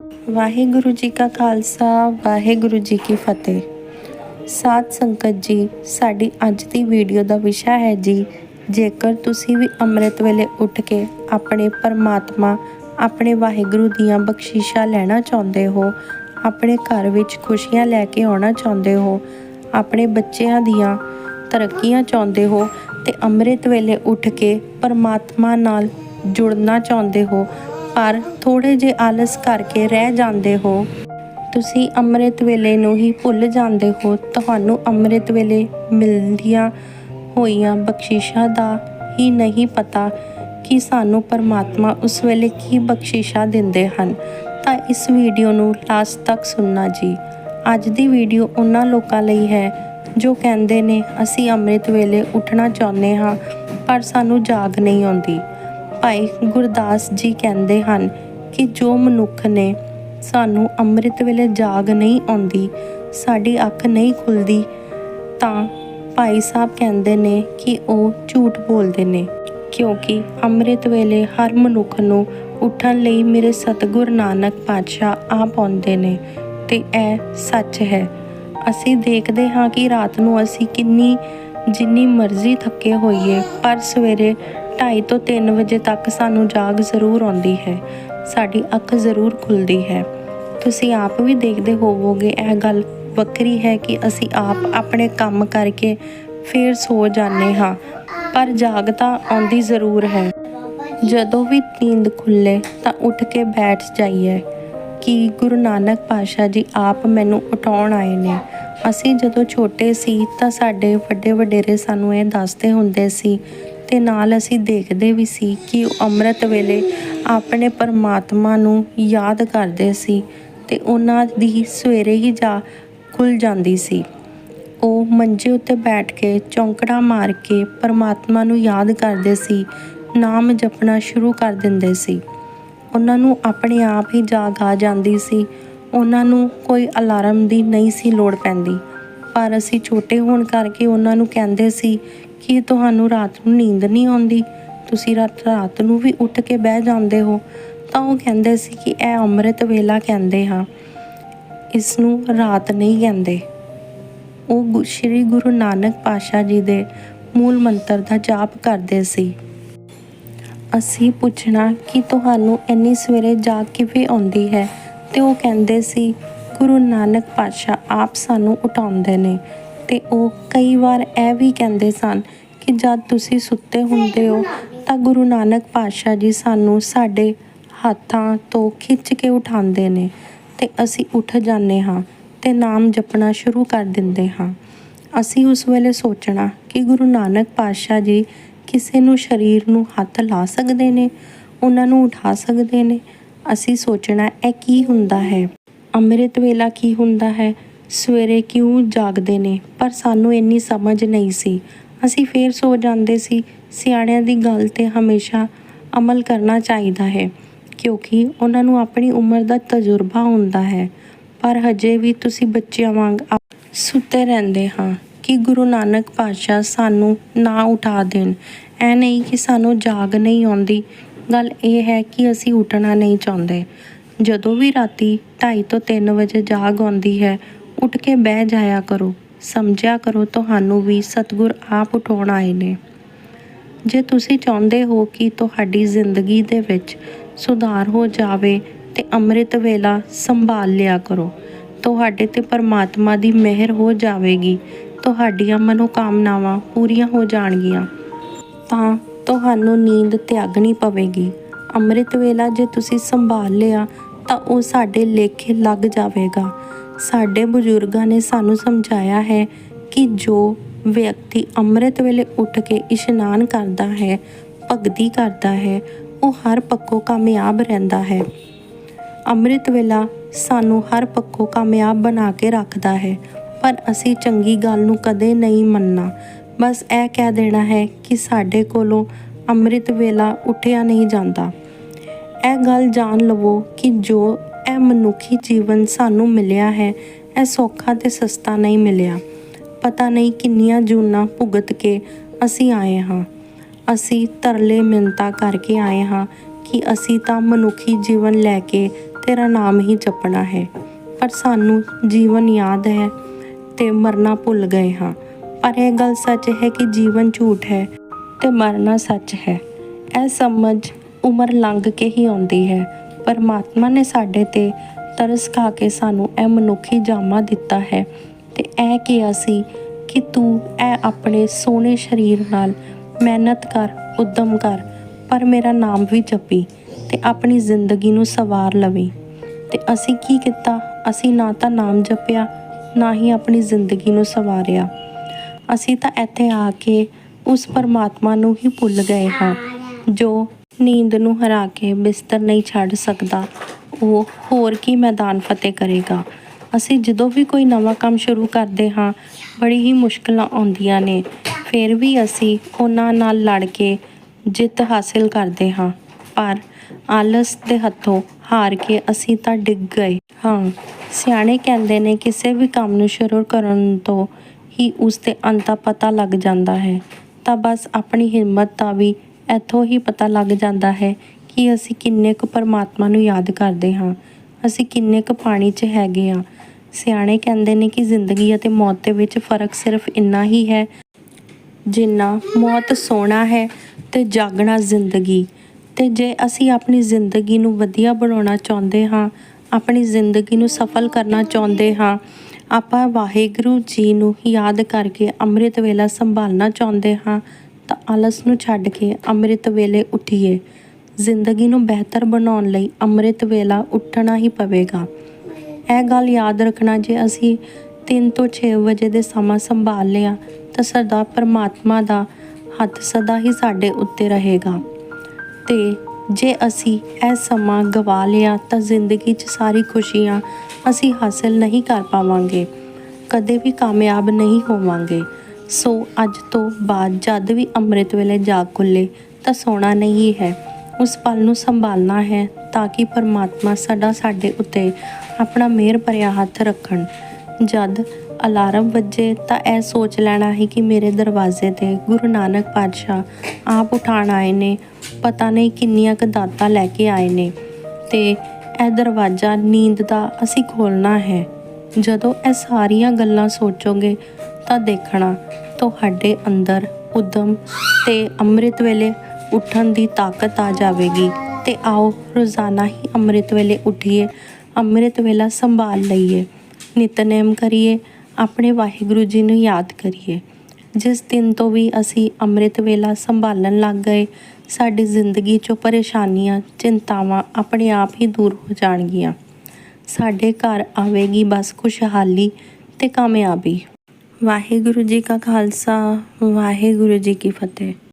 ਵਾਹਿਗੁਰੂ ਜੀ ਕਾ ਖਾਲਸਾ, ਵਾਹਿਗੁਰੂ ਜੀ ਕੀ ਫਤਿਹ। ਸਾਧ ਸੰਗਤ ਜੀ, ਸਾਡੀ ਅੱਜ ਦੀ ਵੀਡੀਓ ਦਾ ਵਿਸ਼ਾ ਹੈ ਜੀ, ਜੇਕਰ ਤੁਸੀਂ ਵੀ ਅੰਮ੍ਰਿਤ ਵੇਲੇ ਉੱਠ ਕੇ ਆਪਣੇ ਪਰਮਾਤਮਾ, ਆਪਣੇ ਵਾਹਿਗੁਰੂ ਦੀਆਂ ਬਖਸ਼ਿਸ਼ਾਂ ਲੈਣਾ ਚਾਹੁੰਦੇ ਹੋ, ਆਪਣੇ ਘਰ ਵਿੱਚ ਖੁਸ਼ੀਆਂ ਲੈ ਕੇ ਆਉਣਾ ਚਾਹੁੰਦੇ ਹੋ, ਆਪਣੇ ਬੱਚਿਆਂ ਦੀਆਂ ਤਰੱਕੀਆਂ ਚਾਹੁੰਦੇ ਹੋ ਤੇ ਅੰਮ੍ਰਿਤ ਵੇਲੇ ਉੱਠ ਕੇ ਪਰਮਾਤਮਾ ਨਾਲ ਜੁੜਨਾ ਚਾਹੁੰਦੇ ਹੋ ਪਰ ਥੋੜੇ ਜੇ ਆਲਸ ਕਰਕੇ ਰਹਿ ਜਾਂਦੇ ਹੋ। ਤੁਸੀਂ ਅੰਮ੍ਰਿਤ ਵੇਲੇ ਨੂੰ ਹੀ ਭੁੱਲ ਜਾਂਦੇ ਹੋ। ਤੁਹਾਨੂੰ ਅੰਮ੍ਰਿਤ ਵੇਲੇ ਮਿਲਦੀਆਂ ਹੋਈਆਂ ਬਖਸ਼ਿਸ਼ਾਂ ਦਾ ਹੀ ਨਹੀਂ ਪਤਾ ਕਿ ਸਾਨੂੰ ਪਰਮਾਤਮਾ ਉਸ ਵੇਲੇ ਕੀ ਬਖਸ਼ਿਸ਼ਾਂ ਦਿੰਦੇ ਹਨ। ਤਾਂ ਇਸ ਵੀਡੀਓ ਨੂੰ ਲਾਸਟ ਤੱਕ ਸੁਣਨਾ ਜੀ। ਅੱਜ ਦੀ ਵੀਡੀਓ ਉਹਨਾਂ ਲੋਕਾਂ ਲਈ ਹੈ ਜੋ ਕਹਿੰਦੇ ਨੇ, ਅਸੀਂ ਅੰਮ੍ਰਿਤ ਵੇਲੇ ਉੱਠਣਾ ਚਾਹੁੰਦੇ ਹਾਂ, ਪਰ ਸਾਨੂੰ ਜਾਗ ਨਹੀਂ ਆਉਂਦੀ। ਭਾਈ ਗੁਰਦਾਸ ਜੀ ਕਹਿੰਦੇ ਹਨ ਕਿ ਜੋ ਮਨੁੱਖ ਨੇ ਸਾਨੂੰ ਅੰਮ੍ਰਿਤ ਵੇਲੇ ਜਾਗ ਨਹੀਂ ਆਉਂਦੀ, ਸਾਡੀ ਅੱਖ ਨਹੀਂ ਖੁੱਲਦੀ, ਤਾਂ ਭਾਈ ਸਾਹਿਬ ਕਹਿੰਦੇ ਨੇ ਕਿ ਉਹ ਝੂਠ ਬੋਲਦੇ ਨੇ, ਕਿਉਂਕਿ ਅੰਮ੍ਰਿਤ ਵੇਲੇ ਹਰ ਮਨੁੱਖ ਨੂੰ ਉੱਠਣ ਲਈ ਮੇਰੇ ਸਤਿਗੁਰ ਨਾਨਕ ਪਾਤਸ਼ਾਹ ਆਪ ਆਉਂਦੇ ਨੇ, ਤੇ ਇਹ ਸੱਚ ਹੈ। ਅਸੀਂ ਦੇਖਦੇ ਹਾਂ ਕਿ ਰਾਤ ਨੂੰ ਅਸੀਂ ਕਿੰਨੀ, ਜਿੰਨੀ ਮਰਜ਼ੀ ਥੱਕੇ ਹੋਈਏ, ਪਰ ਸਵੇਰੇ 2:30 ਤੋਂ 3 ਵਜੇ ਤੱਕ ਸਾਨੂੰ ਜਾਗ ਜ਼ਰੂਰ ਆਉਂਦੀ ਹੈ। ਸਾਡੀ ਅੱਖ ਜ਼ਰੂਰ ਖੁੱਲਦੀ ਹੈ। ਤੁਸੀਂ ਆਪ ਵੀ ਦੇਖਦੇ ਹੋਵੋਗੇ, ਇਹ ਗੱਲ ਵੱਖਰੀ ਹੈ ਕਿ ਅਸੀਂ ਆਪ ਆਪਣੇ ਕੰਮ ਕਰਕੇ ਫੇਰ ਸੋ ਜਾਂਦੇ ਹਾਂ, ਪਰ ਜਾਗ ਤਾਂ ਆਉਂਦੀ ਜ਼ਰੂਰ ਹੈ। ਜਦੋਂ ਵੀ ਨੀਂਦ ਖੁੱਲੇ ਤਾਂ ਉੱਠ ਕੇ ਬੈਠ ਜਾਈਏ। ਕਿ ਗੁਰੂ ਨਾਨਕ ਪਾਤਸ਼ਾਹ ਜੀ ਆਪ ਮੈਨੂੰ ਉਠਾਉਣ ਆਏ ਨੇ? ਅਸੀਂ ਜਦੋਂ ਛੋਟੇ ਸੀ ਤਾਂ ਸਾਡੇ ਵੱਡੇ ਵਡੇਰੇ ਸਾਨੂੰ ਇਹ ਦੱਸਦੇ ਹੁੰਦੇ ਸੀ ਤੇ ਨਾਲ ਅਸੀਂ ਦੇਖਦੇ ਵੀ ਸੀ ਕਿ ਉਹ ਅੰਮ੍ਰਿਤ ਵੇਲੇ ਆਪਣੇ ਪਰਮਾਤਮਾ ਨੂੰ ਯਾਦ ਕਰਦੇ ਸੀ ਤੇ ਉਹਨਾਂ ਦੀ ਸਵੇਰੇ ਹੀ ਜਾ ਖੁੱਲ ਜਾਂਦੀ ਸੀ। ਉਹ ਮੰਜੇ ਉੱਤੇ ਬੈਠ ਕੇ ਚੌਂਕੜਾ ਮਾਰ ਕੇ ਪਰਮਾਤਮਾ ਨੂੰ ਯਾਦ ਕਰਦੇ ਸੀ, ਨਾਮ ਜਪਣਾ ਸ਼ੁਰੂ ਕਰ ਦਿੰਦੇ ਸੀ। ਉਹਨਾਂ ਨੂੰ ਆਪਣੇ ਆਪ ਹੀ ਜਾਗ ਆ ਜਾਂਦੀ ਸੀ, ਉਹਨਾਂ ਨੂੰ ਕੋਈ ਅਲਾਰਮ ਦੀ ਨਹੀਂ ਸੀ ਲੋੜ ਪੈਂਦੀ। ਪਰ ਅਸੀਂ ਛੋਟੇ ਹੋਣ ਕਰਕੇ ਉਹਨਾਂ ਨੂੰ ਕਹਿੰਦੇ ਸੀ ਕਿ ਤੁਹਾਨੂੰ ਰਾਤ ਨੂੰ ਨੀਂਦ ਨਹੀਂ ਆਉਂਦੀ। ਤੁਸੀਂ ਰਾਤ ਰਾਤ ਨੂੰ ਵੀ ਉੱਠ ਕੇ ਬਹਿ ਜਾਂਦੇ ਹੋ। ਤਾਂ ਉਹ ਕਹਿੰਦੇ ਸੀ ਕਿ ਇਹ ਅੰਮ੍ਰਿਤ ਵੇਲਾ ਕਹਿੰਦੇ ਹਾਂ। ਇਸ ਨੂੰ ਰਾਤ ਨਹੀਂ ਕਹਿੰਦੇ। ਉਹ ਗੁ- ਸ਼੍ਰੀ ਗੁਰੂ ਨਾਨਕ ਪਾਤਸ਼ਾਹ ਜੀ ਦੇ ਮੂਲ ਮੰਤਰ ਦਾ ਜਾਪ ਕਰਦੇ ਸੀ। ਅਸੀਂ ਪੁੱਛਣਾ ਕਿ ਤੁਹਾਨੂੰ ਇੰਨੀ ਸਵੇਰੇ ਜਾਗ ਕਿਵੇਂ ਆਉਂਦੀ ਹੈ? ਤੇ ਉਹ ਕਹਿੰਦੇ ਸੀ ਗੁਰੂ ਨਾਨਕ ਪਾਤਸ਼ਾਹ ਆਪ ਸਾਨੂੰ ਉਠਾਉਂਦੇ ਨੇ ਤੇ ਉਹ ਕਈ ਵਾਰ ਇਹ ਵੀ ਕਹਿੰਦੇ ਸਨ ਕਿ ਜਦ ਤੁਸੀਂ ਸੁੱਤੇ ਹੁੰਦੇ ਹੋ ਤਾਂ ਗੁਰੂ ਨਾਨਕ ਪਾਤਸ਼ਾਹ ਜੀ ਸਾਨੂੰ ਸਾਡੇ ਹੱਥਾਂ ਤੋਂ ਖਿੱਚ ਕੇ ਉਠਾਉਂਦੇ ਨੇ ਤੇ ਅਸੀਂ ਉੱਠ ਜਾਂਦੇ ਹਾਂ ਤੇ ਨਾਮ ਜਪਣਾ ਸ਼ੁਰੂ ਕਰ ਦਿੰਦੇ ਹਾਂ। ਅਸੀਂ ਉਸ ਵੇਲੇ ਸੋਚਣਾ ਕਿ ਗੁਰੂ ਨਾਨਕ ਪਾਤਸ਼ਾਹ ਜੀ ਕਿਸੇ ਨੂੰ ਸਰੀਰ ਨੂੰ ਹੱਥ ਲਾ ਸਕਦੇ ਨੇ, ਉਹਨਾਂ ਨੂੰ ਉਠਾ ਸਕਦੇ ਨੇ। ਅਸੀਂ ਸੋਚਣਾ ਇਹ ਕੀ ਹੁੰਦਾ ਹੈ? ਅੰਮ੍ਰਿਤ ਵੇਲਾ ਕੀ ਹੁੰਦਾ ਹੈ? ਸਵੇਰੇ ਕਿਉਂ ਜਾਗਦੇ ਨੇ? ਪਰ ਸਾਨੂੰ ਇੰਨੀ ਸਮਝ ਨਹੀਂ ਸੀ। ਅਸੀਂ ਫੇਰ ਸੋ ਜਾਂਦੇ ਸੀ। ਸਿਆਣਿਆਂ ਦੀ ਗੱਲ ਤੇ ਹਮੇਸ਼ਾ ਅਮਲ ਕਰਨਾ ਚਾਹੀਦਾ ਹੈ, ਕਿਉਂਕਿ ਉਹਨਾਂ ਨੂੰ ਆਪਣੀ ਉਮਰ ਦਾ ਤਜਰਬਾ ਹੁੰਦਾ ਹੈ। ਪਰ ਹਜੇ ਵੀ ਤੁਸੀਂ ਬੱਚਿਆਂ ਵਾਂਗ ਸੁੱਤੇ ਰਹਿੰਦੇ ਹਾਂ ਕਿ ਗੁਰੂ ਨਾਨਕ ਪਾਤਸ਼ਾਹ ਸਾਨੂੰ ਨਾ ਉਠਾ ਦੇਣ। ਐ ਨਹੀਂ ਕਿ ਸਾਨੂੰ ਜਾਗ ਨਹੀਂ ਆਉਂਦੀ। ਗੱਲ ਇਹ ਹੈ ਕਿ ਅਸੀਂ ਉੱਠਣਾ ਨਹੀਂ ਚਾਹੁੰਦੇ। ਜਦੋਂ ਵੀ ਰਾਤੀ 2:30 ਤੋਂ 3 ਵਜੇ ਜਾਗ ਆਉਂਦੀ ਹੈ, ਉੱਠ ਕੇ ਬਹਿ ਜਾਇਆ ਕਰੋ। ਸਮਝਿਆ ਕਰੋ ਤੁਹਾਨੂੰ ਵੀ ਸਤਿਗੁਰ ਆਪ ਉਠਾਉਣ ਆਏ ਨੇ। ਜੇ ਤੁਸੀਂ ਚਾਹੁੰਦੇ ਹੋ ਕਿ ਤੁਹਾਡੀ ਜ਼ਿੰਦਗੀ ਦੇ ਵਿੱਚ ਸੁਧਾਰ ਹੋ ਜਾਵੇ ਤੇ ਅੰਮ੍ਰਿਤ ਵੇਲਾ ਸੰਭਾਲ ਲਿਆ ਕਰੋ, ਤੁਹਾਡੇ ਤੇ ਪਰਮਾਤਮਾ ਦੀ ਮਿਹਰ ਹੋ ਜਾਵੇਗੀ, ਤੁਹਾਡੀਆਂ ਮਨੋਕਾਮਨਾਵਾਂ ਪੂਰੀਆਂ ਹੋ ਜਾਣਗੀਆਂ। ਤਾਂ ਤੁਹਾਨੂੰ ਨੀਂਦ ਤਿਆਗਣੀ ਪਵੇਗੀ। ਅੰਮ੍ਰਿਤ ਵੇਲਾ ਜੇ ਤੁਸੀਂ ਸੰਭਾਲ ਲਿਆ ਤਾਂ ਉਹ ਸਾਡੇ ਲੇਖੇ ਲੱਗ ਜਾਵੇਗਾ। ਸਾਡੇ ਬਜ਼ੁਰਗਾਂ ਨੇ ਸਾਨੂੰ ਸਮਝਾਇਆ ਹੈ ਕਿ ਜੋ ਵਿਅਕਤੀ ਅੰਮ੍ਰਿਤ ਵੇਲੇ ਉੱਠ ਕੇ ਇਸ਼ਨਾਨ ਕਰਦਾ ਹੈ, ਭਗਤੀ ਕਰਦਾ ਹੈ, ਉਹ ਹਰ ਪੱਖੋਂ ਕਾਮਯਾਬ ਰਹਿੰਦਾ ਹੈ। ਅੰਮ੍ਰਿਤ ਵੇਲਾ ਸਾਨੂੰ ਹਰ ਪੱਖੋਂ ਕਾਮਯਾਬ ਬਣਾ ਕੇ ਰੱਖਦਾ ਹੈ, ਪਰ ਅਸੀਂ ਚੰਗੀ ਗੱਲ ਨੂੰ ਕਦੇ ਨਹੀਂ ਮੰਨਣਾ। ਬਸ ਇਹ ਕਹਿ ਦੇਣਾ ਹੈ ਕਿ ਸਾਡੇ ਕੋਲੋਂ ਅੰਮ੍ਰਿਤ ਵੇਲਾ ਉੱਠਿਆ ਨਹੀਂ ਜਾਂਦਾ। ਇਹ ਗੱਲ ਜਾਣ ਲਵੋ ਕਿ ਜੋ ਇਹ ਮਨੁੱਖੀ ਜੀਵਨ ਸਾਨੂੰ ਮਿਲਿਆ ਹੈ, ਇਹ ਸੌਖਾ ਤੇ ਸਸਤਾ ਨਹੀਂ ਮਿਲਿਆ। ਪਤਾ ਨਹੀਂ ਕਿੰਨੀਆਂ ਜੂਨਾਂ ਭੁਗਤ ਕੇ ਅਸੀਂ ਆਏ ਹਾਂ। ਅਸੀਂ ਤਰਲੇ ਮਿੰਤਾ ਕਰਕੇ ਆਏ ਹਾਂ ਕਿ ਅਸੀਂ ਤਾਂ ਮਨੁੱਖੀ ਜੀਵਨ ਲੈ ਕੇ ਤੇਰਾ ਨਾਮ ਹੀ ਜਪਣਾ ਹੈ। ਪਰ ਸਾਨੂੰ ਜੀਵਨ ਯਾਦ ਹੈ ਤੇ ਮਰਨਾ ਭੁੱਲ ਗਏ ਹਾਂ। ਪਰ ਇਹ ਗੱਲ ਸੱਚ ਹੈ ਕਿ ਜੀਵਨ ਝੂਠ ਹੈ ਤੇ ਮਰਨਾ ਸੱਚ ਹੈ। ਇਹ ਸਮਝ ਉਮਰ ਲੰਘ ਕੇ ਹੀ ਆਉਂਦੀ ਹੈ। ਪਰਮਾਤਮਾ ਨੇ ਸਾਡੇ ਤੇ ਤਰਸ ਖਾ ਕੇ ਸਾਨੂੰ ਇਹ ਮਨੁੱਖੀ ਜਾਮਾ ਦਿੱਤਾ ਹੈ ਤੇ ਇਹ ਕਿਹਾ ਸੀ ਕਿ ਤੂੰ ਇਹ ਆਪਣੇ ਸੋਹਣੇ ਸਰੀਰ ਨਾਲ ਮਿਹਨਤ ਕਰ, ਉਦਮ ਕਰ, ਪਰ ਮੇਰਾ ਨਾਮ ਵੀ ਜਪੀ ਤੇ ਆਪਣੀ ਜ਼ਿੰਦਗੀ ਨੂੰ ਸਵਾਰ ਲਵੇ। ਤੇ ਅਸੀਂ ਕੀ ਕੀਤਾ? ਅਸੀਂ ਨਾ ਤਾਂ ਨਾਮ ਜਪਿਆ, ਨਾ ਹੀ ਆਪਣੀ ਜ਼ਿੰਦਗੀ ਨੂੰ ਸਵਾਰਿਆ। ਅਸੀਂ ਤਾਂ ਇੱਥੇ ਆ ਕੇ ਉਸ ਪਰਮਾਤਮਾ ਨੂੰ ਹੀ ਭੁੱਲ ਗਏ ਹਾਂ, ਜੋ ਨੀਂਦ ਨੂੰ ਹਰਾ ਕੇ ਬਿਸਤਰ ਨਹੀਂ ਛੱਡ ਸਕਦਾ। ਉਹ ਹੋਰ ਕੀ ਮੈਦਾਨ ਫਤਿਹ ਕਰੇਗਾ। ਅਸੀਂ ਜਦੋਂ ਵੀ ਕੋਈ ਨਵਾਂ ਕੰਮ ਸ਼ੁਰੂ ਕਰਦੇ ਹਾਂ, ਬੜੀ ਹੀ ਮੁਸ਼ਕਲਾਂ ਆਉਂਦੀਆਂ ਨੇ। ਫਿਰ ਵੀ ਅਸੀਂ ਉਹਨਾਂ ਨਾਲ ਲੜ ਕੇ ਜਿੱਤ ਹਾਸਿਲ ਕਰਦੇ ਹਾਂ। ਪਰ ਆਲਸ ਦੇ ਹੱਥੋਂ ਹਾਰ ਕੇ ਅਸੀਂ ਤਾਂ ਡਿੱਗ ਗਏ। ਹਾਂ, ਸਿਆਣੇ ਕਹਿੰਦੇ ਨੇ, ਕਿਸੇ ਵੀ ਕੰਮ ਨੂੰ ਸ਼ੁਰੂ ਕਰਨ ਤੋਂ ਹੀ ਉਸ ਦੇ ਅੰਤ ਦਾ ਪਤਾ ਲੱਗ ਜਾਂਦਾ ਹੈ। ਤਾਂ ਬਸ ਆਪਣੀ ਹਿੰਮਤ ਦਾ ਵੀ ਇੱਥੋਂ ਹੀ ਪਤਾ ਲੱਗ ਜਾਂਦਾ ਹੈ ਕਿ ਅਸੀਂ ਕਿੰਨੇ ਕੁ ਪਰਮਾਤਮਾ ਨੂੰ ਯਾਦ ਕਰਦੇ ਹਾਂ। ਅਸੀਂ ਕਿੰਨੇ ਕੁ ਪਾਣੀ 'ਚ ਹੈਗੇ ਆ ਸਿਆਣੇ ਕਹਿੰਦੇ ਨੇ ਕਿ ਜ਼ਿੰਦਗੀ ਅਤੇ ਮੌਤ ਦੇ ਵਿੱਚ ਫ਼ਰਕ ਸਿਰਫ ਇੰਨਾ ਹੀ ਹੈ ਜਿੰਨਾ ਮੌਤ ਸੋਣਾ ਹੈ ਤੇ ਜਾਗਣਾ ਜ਼ਿੰਦਗੀ। ਤੇ ਜੇ ਅਸੀਂ ਆਪਣੀ ਜ਼ਿੰਦਗੀ ਨੂੰ ਵਧੀਆ ਬਣਾਉਣਾ ਚਾਹੁੰਦੇ ਹਾਂ, ਆਪਣੀ ਜ਼ਿੰਦਗੀ ਨੂੰ ਸਫਲ ਕਰਨਾ ਚਾਹੁੰਦੇ ਹਾਂ, ਆਪਾਂ ਵਾਹਿਗੁਰੂ ਜੀ ਨੂੰ ਯਾਦ ਕਰਕੇ ਅੰਮ੍ਰਿਤ ਵੇਲਾ ਸੰਭਾਲਣਾ ਚਾਹੁੰਦੇ ਹਾਂ ਤਾਂ ਆਲਸ ਨੂੰ ਛੱਡ ਕੇ ਅੰਮ੍ਰਿਤ ਵੇਲੇ ਉੱਠੀਏ। ਜ਼ਿੰਦਗੀ ਨੂੰ ਬਿਹਤਰ ਬਣਾਉਣ ਲਈ ਅੰਮ੍ਰਿਤ ਵੇਲਾ ਉੱਠਣਾ ਹੀ ਪਵੇਗਾ। ਇਹ ਗੱਲ ਯਾਦ ਰੱਖਣਾ ਜੇ ਅਸੀਂ 3 ਤੋਂ 6 ਵਜੇ ਦੇ ਸਮਾਂ ਸੰਭਾਲ ਲਿਆ ਤਾਂ ਸਰਦਾ ਪਰਮਾਤਮਾ ਦਾ ਹੱਥ ਸਦਾ ਹੀ ਸਾਡੇ ਉੱਤੇ ਰਹੇਗਾ। ਤੇ ਜੇ ਅਸੀਂ ਇਹ ਸਮਾਂ ਗਵਾ ਲਿਆ ਤਾਂ ਜ਼ਿੰਦਗੀ 'ਚ ਸਾਰੀ ਖੁਸ਼ੀਆਂ ਅਸੀਂ ਹਾਸਲ ਨਹੀਂ ਕਰ ਪਾਵਾਂਗੇ। ਕਦੇ ਵੀ ਕਾਮਯਾਬ ਨਹੀਂ ਹੋਵਾਂਗੇ। ਸੋ ਅੱਜ ਤੋਂ ਬਾਅਦ ਜਦ ਵੀ ਅੰਮ੍ਰਿਤ ਵੇਲੇ ਜਾਗ ਖੁੱਲੇ ਤਾਂ ਸੋਣਾ ਨਹੀਂ ਹੈ। ਉਸ ਪਲ ਨੂੰ ਸੰਭਾਲਣਾ ਹੈ ਤਾਂ ਕਿ ਪਰਮਾਤਮਾ ਸਦਾ ਸਾਡੇ ਉੱਤੇ ਆਪਣਾ ਮਿਹਰ ਭਰਿਆ ਹੱਥ ਰੱਖਣ। ਜਦ ਅਲਾਰਮ ਵੱਜੇ ਤਾਂ ਇਹ ਸੋਚ ਲੈਣਾ ਹੈ ਕਿ ਮੇਰੇ ਦਰਵਾਜ਼ੇ ਤੇ ਗੁਰੂ ਨਾਨਕ ਪਾਤਸ਼ਾਹ ਆਪ ਉਠਾਣ ਆਏ ਨੇ। ਪਤਾ ਨਹੀਂ ਕਿੰਨੀਆਂ ਕੁ ਦਾਤਾਂ ਲੈ ਕੇ ਆਏ ਨੇ ਤੇ ਇਹ ਦਰਵਾਜ਼ਾ ਨੀਂਦ ਦਾ ਅਸੀਂ ਖੋਲਣਾ ਹੈ। ਜਦੋਂ ਇਹ ਸਾਰੀਆਂ ਗੱਲਾਂ ਸੋਚੋਗੇ ਤਾਂ ਦੇਖਣਾ, ਤੁਹਾਡੇ ਅੰਦਰ ਉਦਮ ਤੇ ਅੰਮ੍ਰਿਤ ਵੇਲੇ ਉੱਠਣ ਦੀ ਤਾਕਤ ਆ ਜਾਵੇਗੀ। ਤੇ ਆਓ, ਰੋਜ਼ਾਨਾ ਹੀ ਅੰਮ੍ਰਿਤ ਵੇਲੇ ਉੱਠੀਏ, ਅੰਮ੍ਰਿਤ ਵੇਲਾ ਸੰਭਾਲ ਲਈਏ। ਨਿਤਨੇਮ ਕਰੀਏ, ਆਪਣੇ ਵਾਹਿਗੁਰੂ ਜੀ ਨੂੰ ਯਾਦ ਕਰੀਏ। ਜਿਸ ਦਿਨ ਤੋਂ ਵੀ ਅਸੀਂ ਅੰਮ੍ਰਿਤ ਵੇਲਾ ਸੰਭਾਲਣ ਲੱਗ ਗਏ, ਸਾਡੀ ਜ਼ਿੰਦਗੀ 'ਚੋਂ ਪਰੇਸ਼ਾਨੀਆਂ, ਚਿੰਤਾਵਾਂ ਆਪਣੇ ਆਪ ਹੀ ਦੂਰ ਹੋ ਜਾਣਗੀਆਂ। ਸਾਡੇ ਘਰ ਆਵੇਗੀ, ਬਸ ਖੁਸ਼ਹਾਲੀ ਤੇ ਕਾਮਯਾਬੀ। ਵਾਹਿਗੁਰੂ ਜੀ ਕਾ ਖਾਲਸਾ, ਵਾਹਿਗੁਰੂ ਜੀ ਕੀ ਫਤਿਹ।